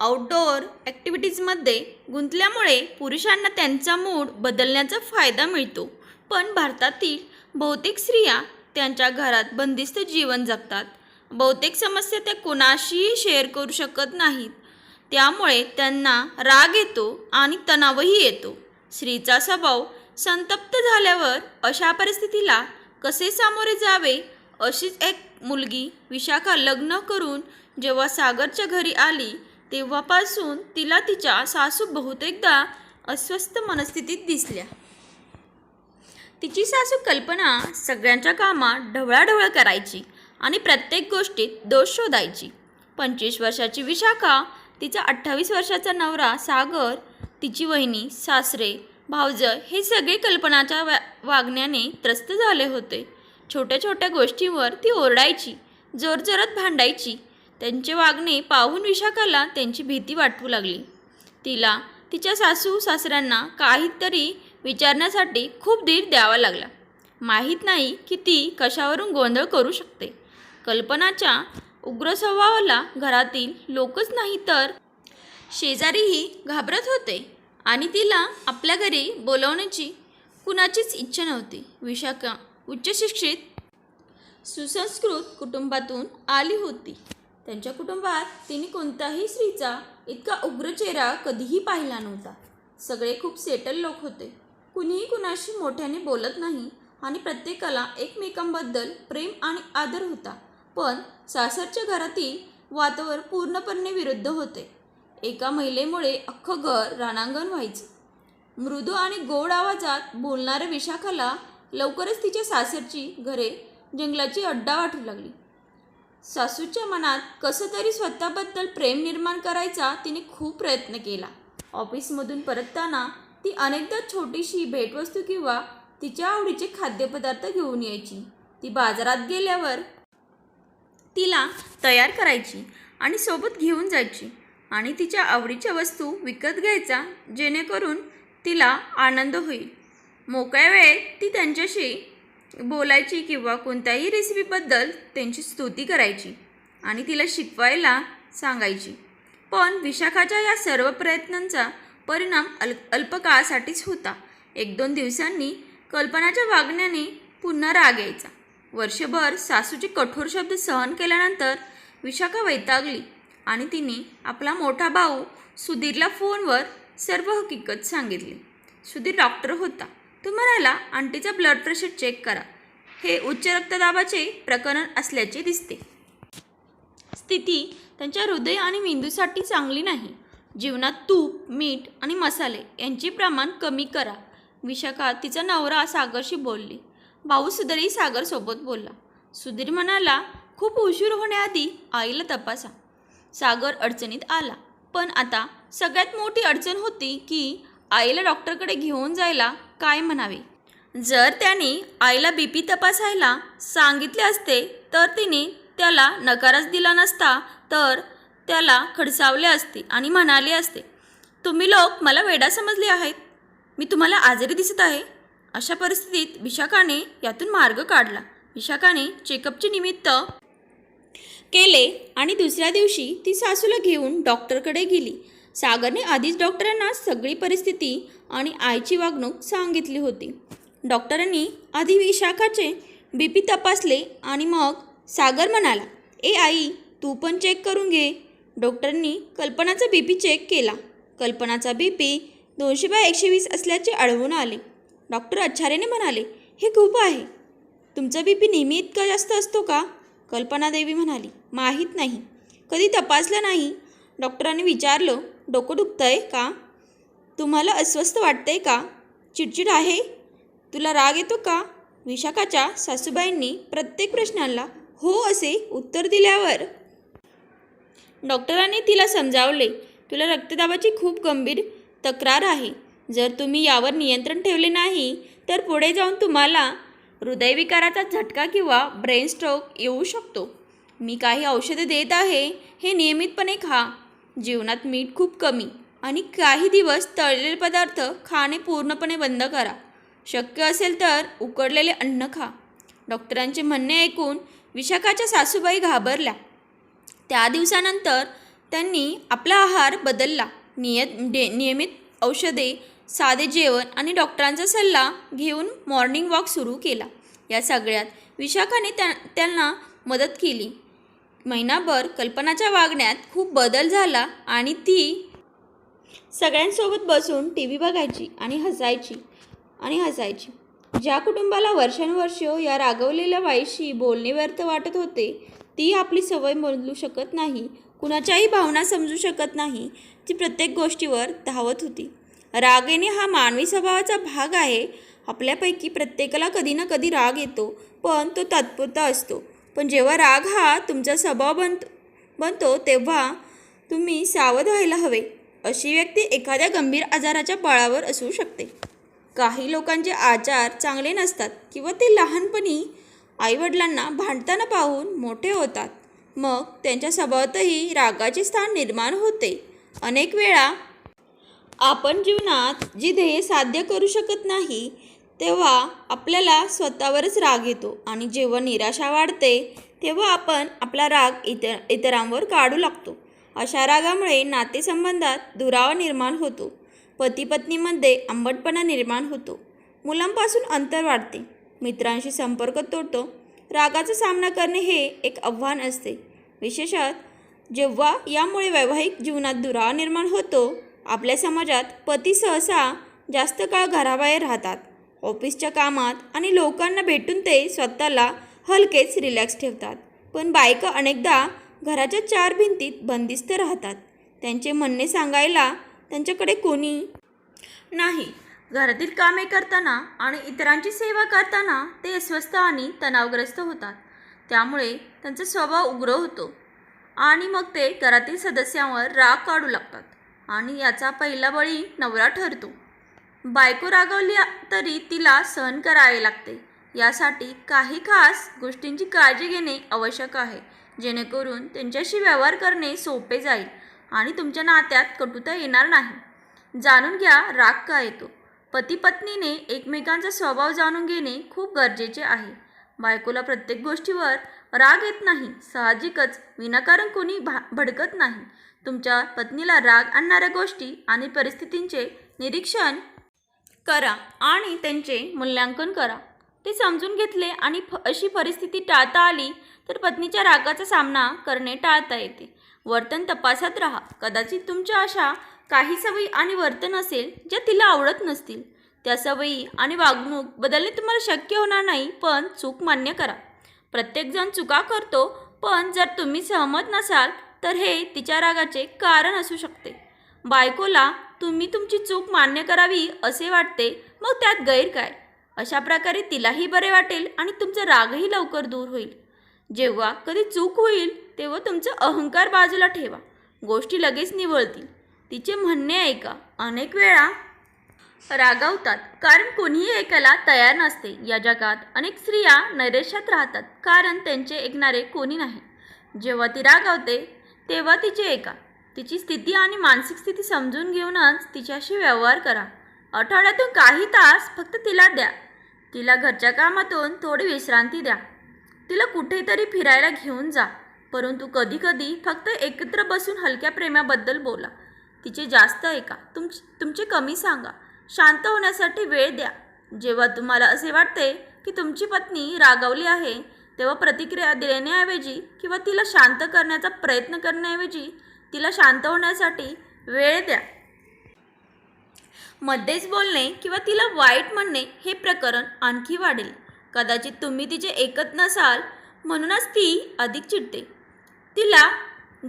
Outdoor ॲक्टिव्हिटीजमध्ये गुंतल्यामुळे पुरुषांना त्यांचा mood बदलण्याचा फायदा मिळतो. पण भारतातील बहुतेक स्त्रिया त्यांच्या घरात बंदिस्त जीवन जगतात. बहुतेक समस्या त्या कोणाशीही शेअर करू शकत नाहीत. त्यामुळे त्यांना राग येतो आणि तणावही येतो. स्त्रीचा स्वभाव संतप्त झाल्यावर अशा परिस्थितीला कसे सामोरे जावे? अशीच एक मुलगी विशाखा लग्न करून जेव्हा सागरच्या घरी आली तेव्हापासून तिला तिच्या सासू बहुतेकदा अस्वस्थ मनस्थितीत दिसल्या. तिची सासू कल्पना सगळ्यांच्या कामात ढवळाढवळ करायची आणि प्रत्येक गोष्टीत दोष शोधायची. पंचवीस वर्षाची विशाखा तिचा अठ्ठावीस वर्षाचा नवरा सागर तिची वहिनी सासरे भावज हे सगळे कल्पनाच्या वा वागण्याने त्रस्त झाले होते. छोट्या छोट्या गोष्टींवर ती ओरडायची जोरजोरात भांडायची त्यांचे वागणे पाहून विशाखाला त्यांची भीती वाटू लागली. तिला तिच्या सासू सासऱ्यांना काहीतरी विचारण्यासाठी खूप धीर द्यावा लागला. माहीत नाही की ती कशावरून गोंधळ करू शकते. कल्पनाच्या उग्र स्वभावाला घरातील लोकच नाही तर शेजारीही घाबरत होते आणि तिला आपल्या घरी बोलवण्याची कुणाचीच इच्छा नव्हती. विशाखा उच्च शिक्षित सुसंस्कृत कुटुंबातून आली होती. त्यांच्या कुटुंबात तिने कोणत्याही स्त्रीचा इतका उग्र चेहरा कधीही पाहिला नव्हता. सगळे खूप सेटल लोक होते. कुणीही कुणाशी मोठ्याने बोलत नाही आणि प्रत्येकाला एकमेकांबद्दल प्रेम आणि आदर होता. पण सासरच्या घरातील वातावरण पूर्णपणे विरुद्ध होते. एका महिलेमुळे अख्खं घर राणांगण व्हायचं. मृदू आणि गोड आवाजात बोलणाऱ्या विशाखाला लवकरच तिच्या सासरची घरे जंगलाची अड्डा वाटू लागली. सासूच्या मनात कसं तरी स्वतःबद्दल प्रेम निर्माण करायचा तिने खूप प्रयत्न केला. ऑफिसमधून परतताना ती अनेकदा छोटीशी भेटवस्तू किंवा तिच्या आवडीचे खाद्यपदार्थ घेऊन यायची. ती बाजारात गेल्यावर तिला तयार करायची आणि सोबत घेऊन जायची आणि तिच्या आवडीच्या वस्तू विकत घ्यायचा जेणेकरून तिला आनंद होईल. मोकळ्या वेळेत ती त्यांच्याशी बोलायची किंवा कोणत्याही रेसिपीबद्दल त्यांची स्तुती करायची आणि तिला शिकवायला सांगायची. पण विशाखाच्या या सर्व प्रयत्नांचा परिणाम अल अल्पकाळासाठीच होता. एक दोन दिवसांनी कल्पनाच्या वागण्याने पुन्हा राग यायचा. वर्षभर सासूचे कठोर शब्द सहन केल्यानंतर विशाखा वैतागली आणि तिने आपला मोठा भाऊ सुधीरला फोनवर सर्व हकीकत सांगितली. सुधीर डॉक्टर होता. तुम्ही म्हणाला आंटीचा ब्लड प्रेशर चेक करा. हे उच्च रक्तदाबाचे प्रकरण असल्याचे दिसते. स्थिती त्यांच्या हृदय आणि मेंदूसाठी चांगली नाही. जीवनात तूप मीठ आणि मसाले यांचे प्रमाण कमी करा. विशाखा तिचा नवरा सागरशी बोलली. भाऊ सुधीरही सागरसोबत बोलला. सुधीर म्हणाला खूप उशीर होण्याआधी आईला तपासा. सागर अडचणीत आला. पण आता सगळ्यात मोठी अडचण होती की आईला डॉक्टरकडे घेऊन जायला काय म्हणावे? जर त्याने आईला बी पी तपासायला सांगितले असते तर तिने त्याला नकारच दिला नसता तर त्याला खडसावले असते आणि म्हणाले असते तुम्ही लोक मला वेडा समजले आहेत. मी तुम्हाला आजारी दिसत आहे. अशा परिस्थितीत विशाखाने यातून मार्ग काढला. विशाखाने चेकअपचे निमित्त केले आणि दुसऱ्या दिवशी ती सासूला घेऊन डॉक्टरकडे गेली. सागरने आधीच डॉक्टरांना सगळी परिस्थिती आणि आईची वागणूक सांगितली होती. डॉक्टरांनी आधी विशाखाचे बी पी तपासले आणि मग सागर म्हणाला ए आई तू पण चेक करून घे. डॉक्टरांनी कल्पनाचा बी पी चेक केला. कल्पनाचा बी पी दोनशे बाय एकशे वीस असल्याचे आढळून आले. डॉक्टर अच्छारेने म्हणाले हे खूप आहे. तुमचा बी पी नेहमी इतका जास्त असतो का? कल्पनादेवी म्हणाली माहीत नाही. कधी तपासलं नाही डॉक्टरांनी विचारलं डोकं दुखतंय का? तुम्हाला अस्वस्थ वाटतंय का? चिडचिड आहे? तुला राग येतो का? विशाखाच्या सासूबाईंनी प्रत्येक प्रश्नाला हो असे उत्तर दिल्यावर डॉक्टरांनी तिला समजावले तुला रक्तदाबाची खूप गंभीर तक्रार आहे. जर तुम्ही यावर नियंत्रण ठेवले नाही तर पुढे जाऊन तुम्हाला हृदयविकाराचा झटका किंवा ब्रेन स्ट्रोक येऊ शकतो. मी काही औषधे देत आहे हे नियमितपणे खा. जीवनात मीठ खूप कमी आणि काही दिवस तळलेले पदार्थ खाणे पूर्णपणे बंद करा. शक्य असेल तर उकडलेले अन्न खा. डॉक्टरांचे म्हणणे ऐकून विशाखाच्या सासूबाई घाबरल्या. त्या दिवसानंतर त्यांनी आपला आहार बदलला. नियत डे नियमित औषधे साधे जेवण आणि डॉक्टरांचा सल्ला घेऊन मॉर्निंग वॉक सुरू केला. या सगळ्यात विशाखाने त्या त्यांना मदत केली. महिनाभर कल्पनाच्या वागण्यात खूप बदल झाला आणि ती सगळ्यांसोबत बसून टी व्ही बघायची आणि हसायची आणि हसायची. ज्या कुटुंबाला वर्षानुवर्ष या रागवलेल्या बाईशी बोलणे व्यर्थ वाटत होते ती आपली सवय बदलू शकत नाही कुणाच्याही भावना समजू शकत नाही ती प्रत्येक गोष्टीवर धावत होती. राग येणे हा मानवी स्वभावाचा भाग आहे. आपल्यापैकी प्रत्येकाला कधी ना कधी राग येतो पण तो तात्पुरता असतो. पण जेव्हा राग हा तुमचा स्वभाव बन बनतो तेव्हा तुम्ही सावध व्हायला हवे. अशी व्यक्ती एखाद्या गंभीर आजाराच्या बळावर असू शकते. काही लोकांचे आजार चांगले नसतात किंवा ते लहानपणी आईवडिलांना भांडताना पाहून मोठे होतात. मग त्यांच्या स्वभावातही रागाचे स्थान निर्माण होते. अनेक वेळा आपण जीवनात जी ध्येय साध्य करू शकत नाही तेव्हा आपल्याला स्वतःवरच राग येतो आणि जेव्हा निराशा वाढते तेव्हा आपण आपला राग इतर इतरांवर काढू लागतो. अशा रागामुळे नातेसंबंधात दुरावा निर्माण होतो. पती पत्नीमध्ये आंबटपणा निर्माण होतो. मुलांपासून अंतर वाढते. मित्रांशी संपर्क तोडतो. रागाचा सामना करणे हे एक आव्हान असते. विशेषत जेव्हा यामुळे वैवाहिक जीवनात दुरावा निर्माण होतो आपल्या समाजात पती सहसा जास्त काळ घराबाहेर राहतात. ऑफिसच्या कामात आणि लोकांना भेटून ते स्वतःला हलकेच रिलॅक्स ठेवतात. पण बायका अनेकदा घराच्या चार भिंतीत बंदिस्त राहतात. त्यांचे म्हणणे सांगायला त्यांच्याकडे कोणी नाही. घरातील कामे करताना आणि इतरांची सेवा करताना ते अस्वस्थ आणि तणावग्रस्त होतात. त्यामुळे त्यांचा स्वभाव उग्र होतो आणि मग ते घरातील सदस्यांवर राग काढू लागतात आणि याचा पहिला बळी नवरा ठरतो. बायको रागवली तरी तिला सहन करावे लागते. यासाठी काही खास गोष्टींची काळजी घेणे आवश्यक आहे जेणेकरून त्यांच्याशी व्यवहार करणे सोपे जाईल आणि तुमच्या नात्यात कटुता येणार नाही. जाणून घ्या राग का येतो? पती पत्नीने एकमेकांचा स्वभाव जाणून घेणे खूप गरजेचे आहे. बायकोला प्रत्येक गोष्टीवर राग येत नाही साहजिकच विनाकारण कोणी भा भडकत नाही. तुमच्या पत्नीला राग आणणाऱ्या गोष्टी आणि परिस्थितींचे निरीक्षण करा आणि त्यांचे मूल्यांकन करा. ते समजून घेतले आणि फ अशी परिस्थिती टाळता आली तर पत्नीच्या रागाचा सामना करणे टाळता येते. वर्तन तपासत राहा. कदाचित तुमच्या अशा काही सवयी आणि वर्तन असेल ज्या तिला आवडत नसतील. त्या सवयी आणि वागणूक बदलणे तुम्हाला शक्य होणार नाही पण चूक मान्य करा. प्रत्येकजण चुका करतो पण जर तुम्ही सहमत नसाल तर हे तिच्या रागाचे कारण असू शकते. बायकोला तुम्ही तुमची चूक मान्य करावी असे वाटते मग त्यात गैर काय? अशा प्रकारे तिलाही बरे वाटेल आणि तुमचा रागही लवकर दूर होईल. जेव्हा कधी चूक होईल तेव्हा तुमचा अहंकार बाजूला ठेवा. गोष्टी लगेच निवळतील. तिचे म्हणणे ऐका. अनेक वेळा रागावतात. कारण कोणीही ऐकायला तयार नसते. या जगात अनेक स्त्रिया नैरेश्यात राहतात. कारण त्यांचे ऐकणारे कोणी नाही. जेव्हा ती रागावते तेव्हा तिचे ऐका. तिची स्थिती आणि मानसिक स्थिती समजून घेऊनच तिच्याशी व्यवहार करा. आठवड्यातून काही तास फक्त तिला द्या. तिला घरच्या कामातून थोडी विश्रांती द्या. तिला कुठेतरी फिरायला घेऊन जा. परंतु कधीकधी फक्त एकत्र बसून हलक्या प्रेमाबद्दल बोला. तिचे जास्त ऐका. तुम तुमचे कमी सांगा. शांत होण्यासाठी वेळ द्या. जेव्हा तुम्हाला असे वाटते की तुमची पत्नी रागावली आहे तेव्हा प्रतिक्रिया देण्याऐवजी किंवा तिला शांत करण्याचा प्रयत्न करण्याऐवजी तिला शांत होण्यासाठी वेळ द्या. मध्येच बोलणे किंवा तिला वाईट म्हणणे हे प्रकरण आणखी वाढेल. कदाचित तुम्ही तिचे ऐकत नसाल म्हणूनच ती अधिक चिडते. तिला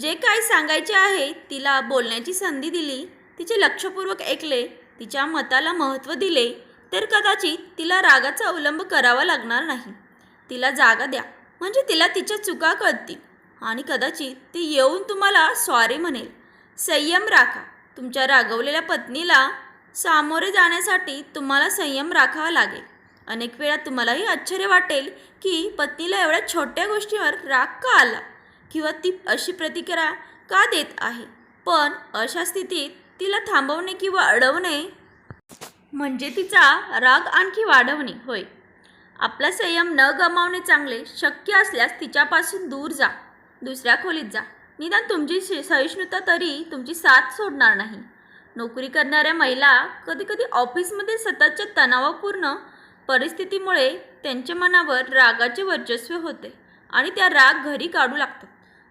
जे काही सांगायचे आहे तिला बोलण्याची संधी दिली तिचे लक्षपूर्वक ऐकले तिच्या मताला महत्त्व दिले तर कदाचित तिला रागाचा अवलंब करावा लागणार नाही. तिला जागा द्या. म्हणजे तिला तिच्या चुका कळतील. आणि कदाचित ती येऊन तुम्हाला सॉरी म्हणेल. संयम राखा. तुमच्या रागवलेल्या पत्नीला सामोरे जाण्यासाठी तुम्हाला संयम राखावा लागेल. अनेक वेळा तुम्हालाही आश्चर्य वाटेल की पत्नीला एवढ्या छोट्या गोष्टीवर राग का आला? किंवा ती अशी प्रतिक्रिया का देत आहे? पण अशा स्थितीत तिला थांबवणे किंवा अडवणे म्हणजे तिचा राग आणखी वाढवणे होय. आपला संयम न गमावणे चांगले शक्य असल्यास तिच्यापासून दूर जा. दुसऱ्या खोलीत जा. निदान तुमची सहिष्णुता तरी तुमची साथ सोडणार नाही. नोकरी करणाऱ्या महिला कधीकधी ऑफिसमध्ये सततच्या तणावपूर्ण परिस्थितीमुळे त्यांच्या मनावर रागाचे वर्चस्व होते आणि त्या राग घरी काढू लागतात.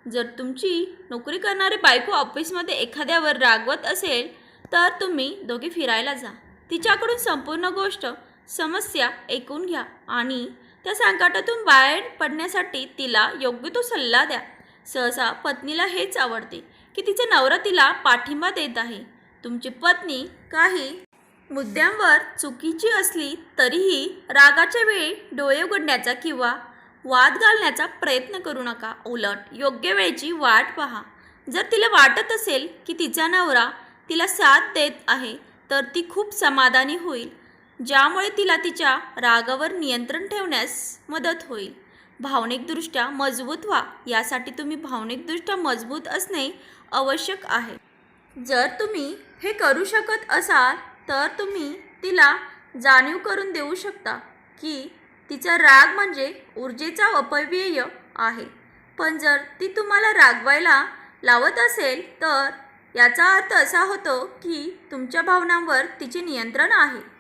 जर तुमची नोकरी करणारी बायको ऑफिसमध्ये एखाद्यावर रागवत असेल तर तुम्ही दोघे फिरायला जा. तिच्याकडून संपूर्ण गोष्ट समस्या ऐकून घ्या आणि त्या संकटातून बाहेर पडण्यासाठी तिला योग्य तो सल्ला द्या. सहसा पत्नीला हेच आवडते की तिचा नवरा तिला पाठिंबा देत आहे. तुमची पत्नी काही मुद्द्यांवर चुकीची असली तरीही रागाच्या वेळी डोळे उघडण्याचा किंवा वाद घालण्याचा प्रयत्न करू नका. उलट योग्य वेळेची वाट पहा. जर तिला वाटत असेल की तिचा नवरा तिला साथ देत आहे तर ती खूप समाधानी होईल ज्यामुळे तिला तिच्या रागावर नियंत्रण ठेवण्यास मदत होईल. भावनिकदृष्ट्या मजबूत व्हा. यासाठी तुम्ही भावनिकदृष्ट्या मजबूत असणे आवश्यक आहे. जर तुम्ही हे करू शकत असाल तर तुम्ही तिला जाणीव करून देऊ शकता की तिचा राग म्हणजे ऊर्जेचा अपव्यय आहे. पण जर ती तुम्हाला रागवायला लावत असेल तर याचा अर्थ असा होतो की तुमच्या भावनांवर तिचे नियंत्रण आहे.